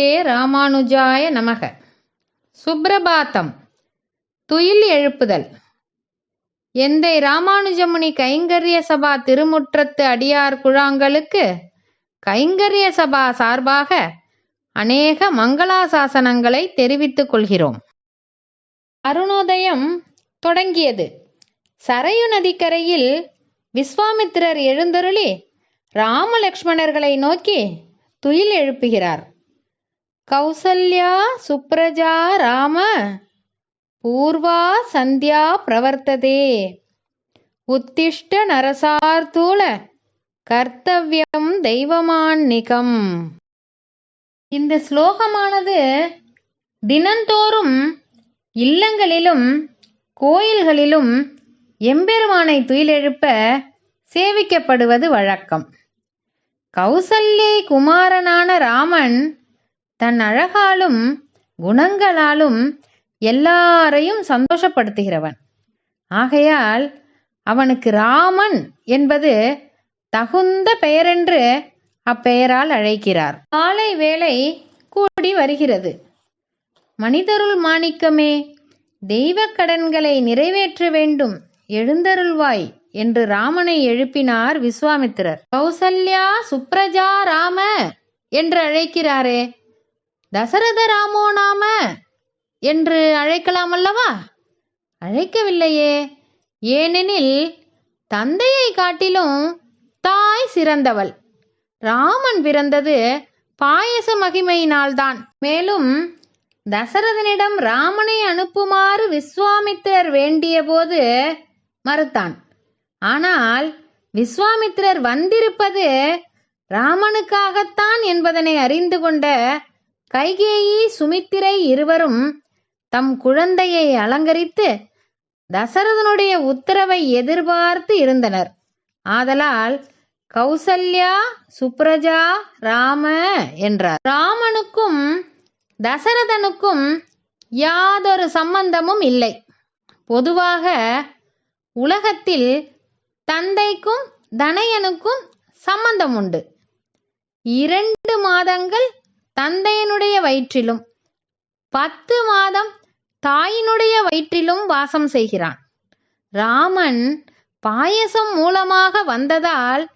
ஸ்ரீமதே ராமானுஜாய நமக. சுப்ரபாத்தம். துயில் எழுப்புதல். எந்தை ராமானுஜமுனி கைங்கரிய சபா திருமுற்றத்து அடியார் குழாங்களுக்கு கைங்கரிய சபா சார்பாக அநேக மங்களாசாசனங்களை தெரிவித்துக் கொள்கிறோம். அருணோதயம் தொடங்கியது. சரையு நதிக்கரையில் விஸ்வாமித்திரர் எழுந்தருளி ராமலக்ஷ்மணர்களை நோக்கி துயில் எழுப்புகிறார். கௌசல்யா சுப்ரஜா ராம பூர்வா சந்தியா பிரவர்த்ததே. உத்திஷ்ட நரசார்த்தூல கர்த்தவ்யம் தெய்வமான்னிகம் இந்த ஸ்லோகமானது தினந்தோறும் இல்லங்களிலும் கோயில்களிலும் எம்பெருமானை துயிலெழுப்ப சேவிக்கப்படுவது வழக்கம். கௌசல்யை குமாரனான ராமன் தன் அழகாலும் குணங்களாலும் எல்லாரையும் சந்தோஷப்படுத்துகிறவன். ஆகையால் அவனுக்கு ராமன் என்பது தகுந்த பெயரென்று அப்பெயரால் அழைக்கிறார். காலை வேளை கூடி வருகிறது. மனிதருள் மாணிக்கமே தெய்வக் கடன்களை நிறைவேற்ற வேண்டும் எழுந்தருள்வாய் என்று ராமனை எழுப்பினார் விஸ்வாமித்திரர். கௌசல்யா சுப்ரஜா ராம என்று அழைக்கிறாரே தசரத ராமோ நாம என்று அழைக்கலாம் அல்லவா? அழைக்கவில்லையே. ஏனெனில் தந்தையை காட்டிலும் தாய் சிறந்தவள். ராமன் பிறந்தது பாயச மகிமையினால்தான். மேலும் தசரதனிடம் ராமனை அனுப்புமாறு விஸ்வாமித்திரர் வேண்டியபோது மறுத்தான். ஆனால் விஸ்வாமித்திரர் வந்திருப்பது ராமனுக்காகத்தான் என்பதனை அறிந்து கொண்ட கைகேயி சுமித்திரை இருவரும் தம் குழந்தையை அலங்கரித்து தசரதனுடைய உத்தரவை எதிர்பார்த்து இருந்தனர். ஆதலால் கௌசல்யா சுப்ரஜா ராம என்றார். ராமனுக்கும் தசரதனுக்கும் யாதொரு சம்பந்தமும் இல்லை. பொதுவாக உலகத்தில் தந்தைக்கும் தனையனுக்கும் சம்பந்தம் உண்டு இரண்டு மாதங்கள் தந்தையனுடைய வயிற்றிலும் பத்து மாதம் தாயினுடைய வயிற்றிலும் வாசம் செய்கிறான். ராமன் பாயசம் மூலமாக வந்ததால்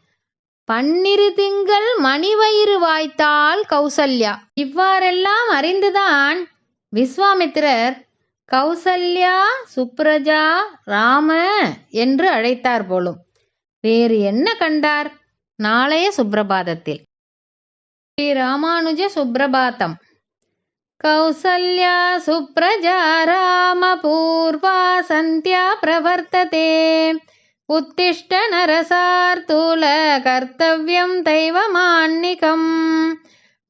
பன்னிரு திங்கள் மணிவயிறு வாய்த்தாள் கௌசல்யா. இவ்வாறெல்லாம் அறிந்துதான் விஸ்வாமித்திரர் கௌசல்யா சுப்ரஜா ராம என்று அழைத்தார் போலும். வேறு என்ன கண்டார்? நாளைய சுப்ரபாதத்தில். श्रीरामानुज सुप्रभातम्। कौसल्या सुप्रजा रामपूर्वा सन्त्या प्रवर्तते। उत्तिष्ठ नरसार्तुलकर्तव्यं दैव मान्निकम्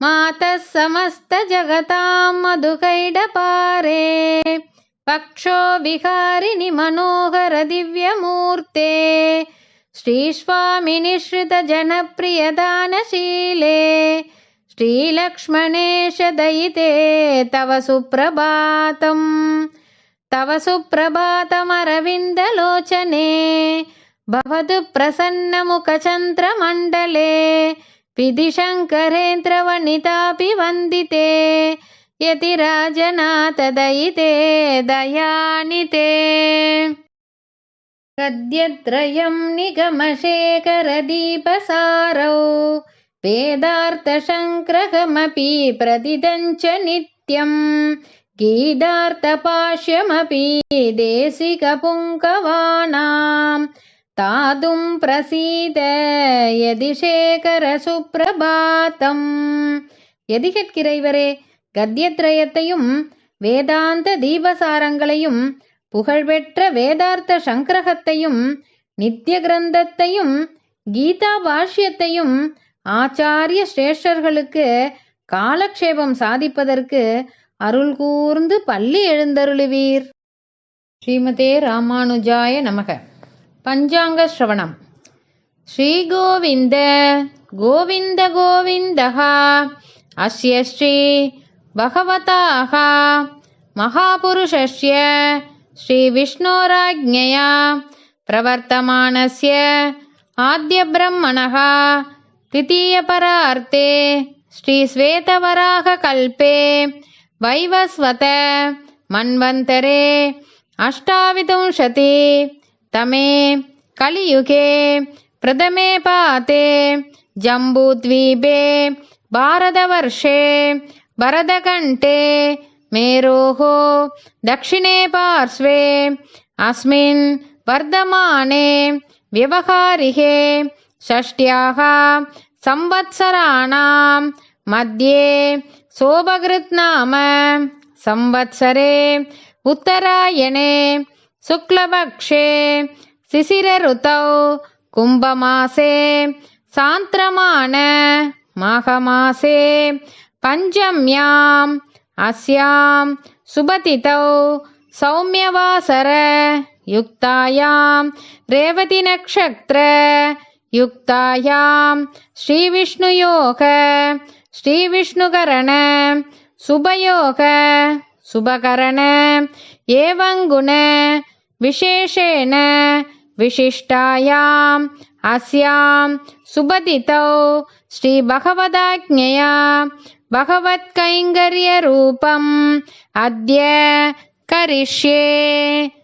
मातः समस्तजगतां मधुकैडपारे। पक्षो विहारिणि मनोहर दिव्यमूर्ते। श्रीस्वामिनिःश्रितजनप्रियदानशीले। श्रीलक्ष्मणेश दयिते तव सुप्रभातम् तव सुप्रभातमरविन्दलोचने भवतु प्रसन्नमुखचन्द्रमण्डले विधिशङ्करेन्द्रवनितापि वन्दिते यतिराजनाथदयिते दयानिते। गद्यत्रयं निगमशेखरदीपसारौ वेदार्थसङ्ग्रहमपि प्रदिदञ्च नित्यम् गीतार्थपाश्यमपि देशिकपुङ्कवानां तातुं प्रसीद यदि சேகரசுப்பிரபாத்தம் எதிகற்கிறைவரே கத்தியத்ரயத்தையும் வேதாந்த தீபசாரங்களையும் புகழ்பெற்ற வேதார்த்த சங்கிரகத்தையும் நித்திய கிரந்தத்தையும் கீதா பாஷ்யத்தையும் ஆச்சாரிய சிரேஷ்டர்களுக்கு காலக்ஷேபம் சாதிப்பதற்கு அருள் கூர்ந்து பள்ளி எழுந்தருளுவீர். ஸ்ரீமதே ராமானுஜாய நமக. பஞ்சாங்க ஸ்ரவணம். ஸ்ரீ கோவிந்த கோவிந்த கோவிந்தகா. அஸ்ய ஸ்ரீ பகவதாக. மகாபுருஷஸ்ய ஸ்ரீ விஷ்ணோராஜ்ஞயா. பிரவர்த்தமானஸ்ய ஆத்ய பிரம்மணகா तृतीयपरार्थे श्रीश्वेतवराहकल्पे वैवस्वत मन्वन्तरे अष्टाविंशति तमे कलियुगे प्रथमे पाते जम्बूद्वीपे भारतवर्षे भरतकण्ठे मेरोः दक्षिणे पार्श्वे अस्मिन् वर्धमाने व्यवहारिके षष्ट्याः संवत्सराणां मध्ये सोपकृत् नाम संवत्सरे उत्तरायणे शुक्लपक्षे शिशिरऋतौ कुम्भमासे सान्द्रमान माघमासे पञ्चम्याम् अस्यां सौम्यवासर युक्तायां रेवतिनक्षत्र युक्तायाम् श्रीविष्णुयोग श्रीविष्णुकरण सुभयोग श्रीविष्णुकरणशुभयोग सुभकरणङ्गुण विशेषेण विशिष्टायाम् अस्याम् सुभदितौ श्रीभगवदाज्ञया भगवत्कैङ्गर्यरूपम् अद्य करिष्ये।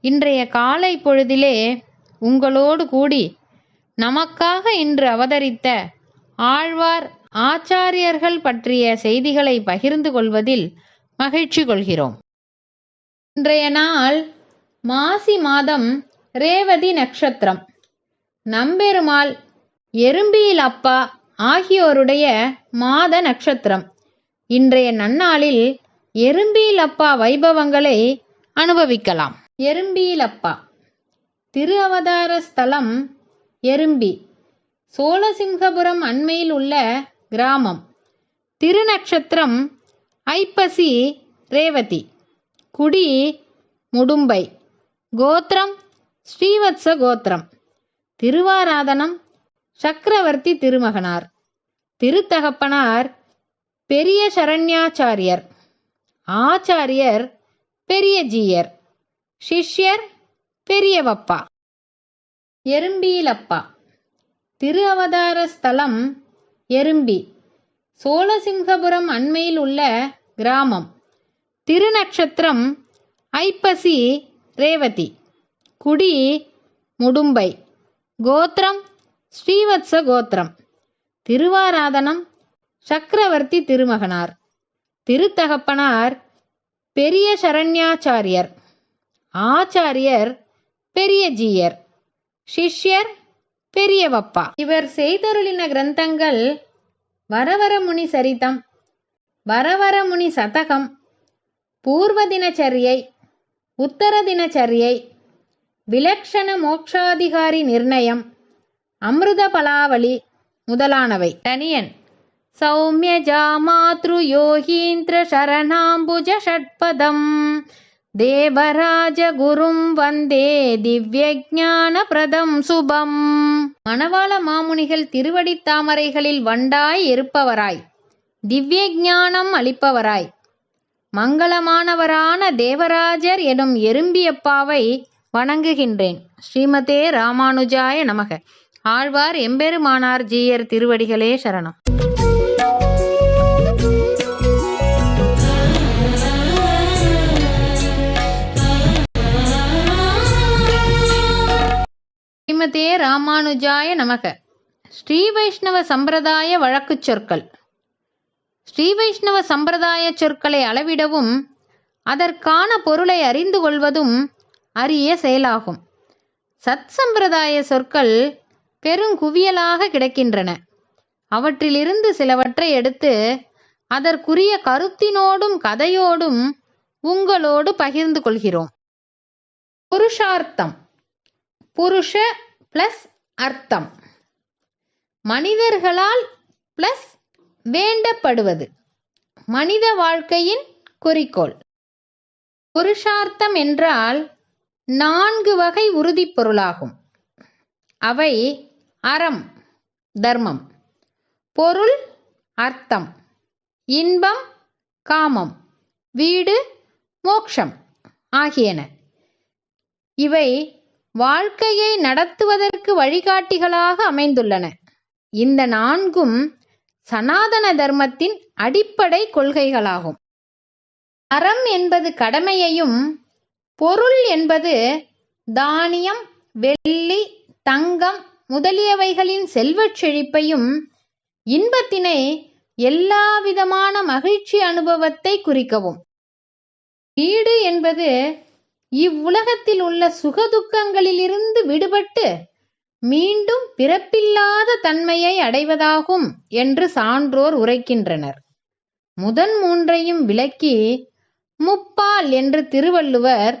இன்றைய காலை பொழுதிலே உங்களோடு கூடி நமக்காக இன்று அவதரித்த ஆழ்வார் ஆச்சாரியர்கள் பற்றிய செய்திகளை பகிர்ந்து கொள்வதில் மகிழ்ச்சி கொள்கிறோம். இன்றைய நாள் மாசி மாதம் ரேவதி நட்சத்திரம். நம்பெருமாள் எறும்பியில் அப்பா ஆகியோருடைய மாத நட்சத்திரம். இன்றைய நன்னாளில் எறும்பியில் அப்பா வைபவங்களை அனுபவிக்கலாம். எறும்பியிலப்பா. திரு அவதார ஸ்தலம் எறும்பி. சோழசிம்ஹபுரம் அண்மையில் உள்ள கிராமம். திருநக்ஷத்திரம் ஐப்பசி ரேவதி. குடி முடும்பை. கோத்திரம் ஸ்ரீவத்ச கோத்திரம். திருவாராதனம் சக்கரவர்த்தி திருமகனார். திருத்தகப்பனார் பெரிய சரண்யாச்சாரியர் ஆச்சாரியர் பெரிய ஜீயர் சிஷ்யர் பெரியவப்பா. எறும்பியிலப்பா. திரு அவதார ஸ்தலம் எறும்பி. சோழசிம்ஹபுரம் அண்மையில் உள்ள கிராமம். திருநக்ஷத்திரம் ஐப்பசி ரேவதி. குடி முடும்பை. கோத்திரம் ஸ்ரீவத்ச கோத்திரம். திருவாராதனம் சக்கரவர்த்தி திருமகனார். திருத்தகப்பனார் பெரிய சரண்யாச்சாரியர் ஆச்சாரியர் பெரிய ஜீயர் சிஷ்யர் பெரியவப்பா. இவர் செய்தருளின கிரந்தங்கள் வரவரமுனி சரிதம் வரவரமுனி சதகம் பூர்வ தினச்சரியை உத்தர தினச்சரியை விலக்ஷண மோக்ஷாதிகாரி நிர்ணயம் அமிர்த பலாவளி முதலானவை. தனியன் சௌமிய ஜாமாத்ரு யோகீந்திர சரணாம்புஜ ஷட்பதம் தேவராஜ குரும் வந்தே திவ்யஜான பிரதம் சுபம். மணவாள மாமுனிகள் திருவடி தாமரைகளில் வண்டாய் இருப்பவராய். திவ்ய ஞானம் அளிப்பவராய். மங்களமானவரான தேவராஜர் எனும் எறும்பியப்பாவை வணங்குகின்றேன். ஸ்ரீமதே ராமானுஜாய நமக. ஆழ்வார் எம்பெருமானார் ஜீயர் திருவடிகளே சரணம். ஸ்ரீமதே ராமானுஜாய நமக. ஸ்ரீ வைஷ்ணவ சம்பிரதாய வழக்கு சொற்கள். ஸ்ரீ வைஷ்ணவ சம்பிரதாய சொற்களை அளவிடவும் அதற்கான பொருளை அறிந்து கொள்வதும் அரிய செயலாகும். சத் சம்பிரதாய சொற்கள் பெருங்குவியலாக கிடக்கின்றன. அவற்றிலிருந்து சிலவற்றை எடுத்து அதற்குரிய கருத்தினோடும் கதையோடும் உங்களோடு பகிர்ந்து கொள்கிறோம். புருஷார்த்தம். புருஷ பிளஸ் அர்த்தம். மனிதர்களால் பிளஸ் வேண்டப்படுவது. மனித வாழ்க்கையின் குறிக்கோள். புருஷார்த்தம் என்றால் நான்கு வகை உறுதி பொருளாகும் அவை அறம் தர்மம். பொருள் அர்த்தம். இன்பம் காமம். வீடு மோக்ஷம் ஆகியன. இவை வாழ்க்கையை நடத்துவதற்கு வழிகாட்டிகளாக அமைந்துள்ளன. இந்த நான்கும் சனாதன தர்மத்தின் அடிப்படை கொள்கைகளாகும். அறம் என்பது கடமையையும் பொருள் என்பது தானியம் வெள்ளி தங்கம் முதலியவைகளின் செல்வச் செழிப்பையும் இன்பத்தினை எல்லாவிதமான மகிழ்ச்சி அனுபவத்தை குறிக்கவும். வீடு என்பது இவ்வுலகத்தில் உள்ள சுகதுக்கங்களிலிருந்து விடுபட்டு மீண்டும் பிறப்பில்லாத தன்மையை அடைவதாகும் என்று சான்றோர் உரைக்கின்றனர். முதன் மூன்றையும் விளக்கி முப்பால் என்று திருவள்ளுவர்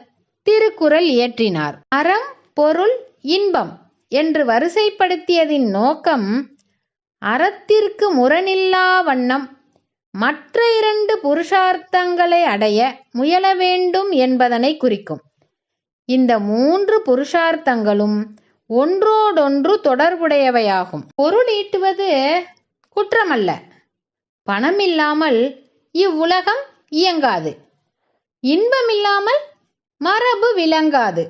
திருக்குறள் இயற்றினார். அறம் பொருள் இன்பம் என்று வரிசைப்படுத்தியதின் நோக்கம் அறத்திற்கு முரணில்லா வண்ணம் மற்ற இரண்டு புருஷார்த்தங்களை அடைய முயல வேண்டும் என்பதனை குறிக்கும். இந்த மூன்று புருஷார்த்தங்களும் ஒன்றோடொன்று தொடர்புடையவையாகும். பொருள் ஈட்டுவது குற்றமல்ல. பணமில்லாமல் இவ்வுலகம் இயங்காது. இன்பமில்லாமல் மரபு விளங்காது.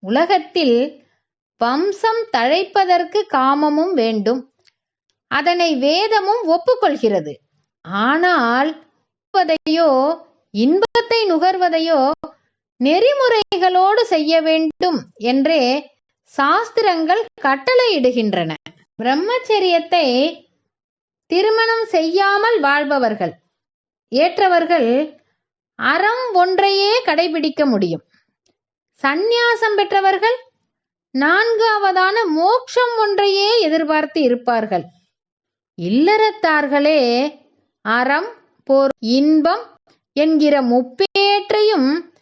உலகத்தில் வம்சம் தழைப்பதற்கு காமமும் வேண்டும். அதனை வேதமும் ஒப்புக்கொள்கிறது. ஆனால் நுகர்வதையோ இன்பத்தை நுகர்வதையோ நெறிமுறைகளோடு செய்ய வேண்டும் என்றே சாஸ்திரங்கள் கட்டளையிடுகின்றன. பிரம்மச்சரியத்தை திருமணம் செய்யாமல் வாழ்பவர்கள் ஏற்றவர்கள் அறம் ஒன்றையே கடைபிடிக்க முடியும். சந்நியாசம் பெற்றவர்கள் நான்காவதான மோட்சம் ஒன்றையே எதிர்பார்த்து இருப்பார்கள். இல்லறத்தார்களே அறம் போர் இன்பம் என்கிற முப்பேற்றையும்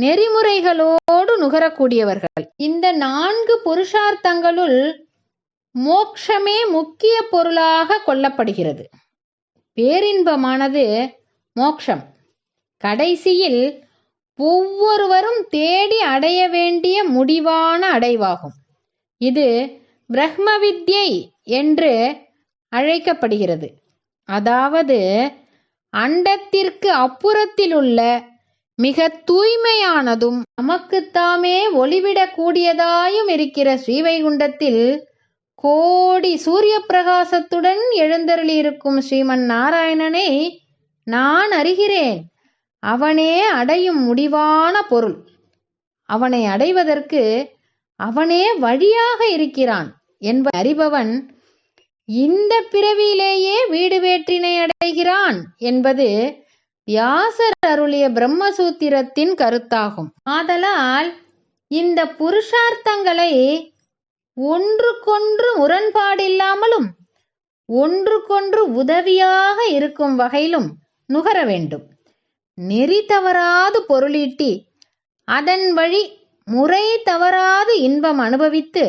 நெறிமுறைகளோடு நுகரக்கூடியவர்கள். இந்த நான்கு புருஷார்த்தங்களுள் மோக்ஷமே முக்கிய பொருளாக கொள்ளப்படுகிறது. பேரின்பமானது மோக்ஷம். கடைசியில் ஒவ்வொருவரும் தேடி அடைய வேண்டிய முடிவான அடைவாகும். இது பிரம்ம வித்யை என்று அழைக்கப்படுகிறது. அதாவது அண்டத்திற்கு அப்புறத்திலுள்ள மிக தூய்மையானதும் நமக்குத்தாமே ஒளிவிடக்கூடியதாயும் இருக்கிற ஸ்ரீவைகுண்டத்தில் கோடி சூரிய பிரகாசத்துடன் எழுந்தருளியிருக்கும் ஸ்ரீமன் நாராயணனை நான் அறிகிறேன். அவனே அடையும் முடிவான பொருள். அவனை அடைவதற்கு அவனே வழியாக இருக்கிறான் என்ப அறிபவன் இந்த பிறவியிலேயே வீடு வேற்றினை அடைகிறான் என்பது வியாசர் அருளிய பிரம்மசூத்திரத்தின் கருத்தாகும். ஆதலால் இந்த புருஷார்த்தங்களை ஒன்றுக்கொன்று முரண்பாடில்லாமலும் ஒன்றுக்கொன்று உதவியாக இருக்கும் வகையிலும் நுகர வேண்டும். நெறி தவறாது பொருளீட்டி அதன் வழி முறை தவறாது இன்பம் அனுபவித்து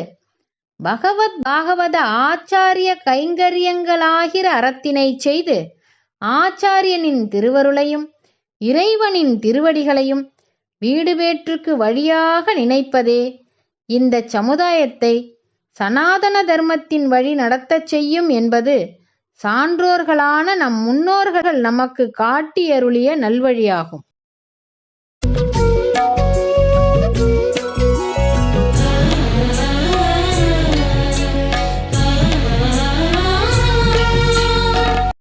பகவத் பாகவத ஆச்சாரிய கைங்கரியங்களாகிற அறத்தினை செய்து ஆச்சாரியனின் திருவருளையும் இறைவனின் திருவடிகளையும் வீடு வேற்றுக்கு வழியாக நினைப்பதே இந்த சமுதாயத்தை சனாதன தர்மத்தின் வழி நடத்தச் செய்யும் என்பது சான்றோர்களான நம் முன்னோர்கள் நமக்கு காட்டியருளிய நல்வழியாகும்.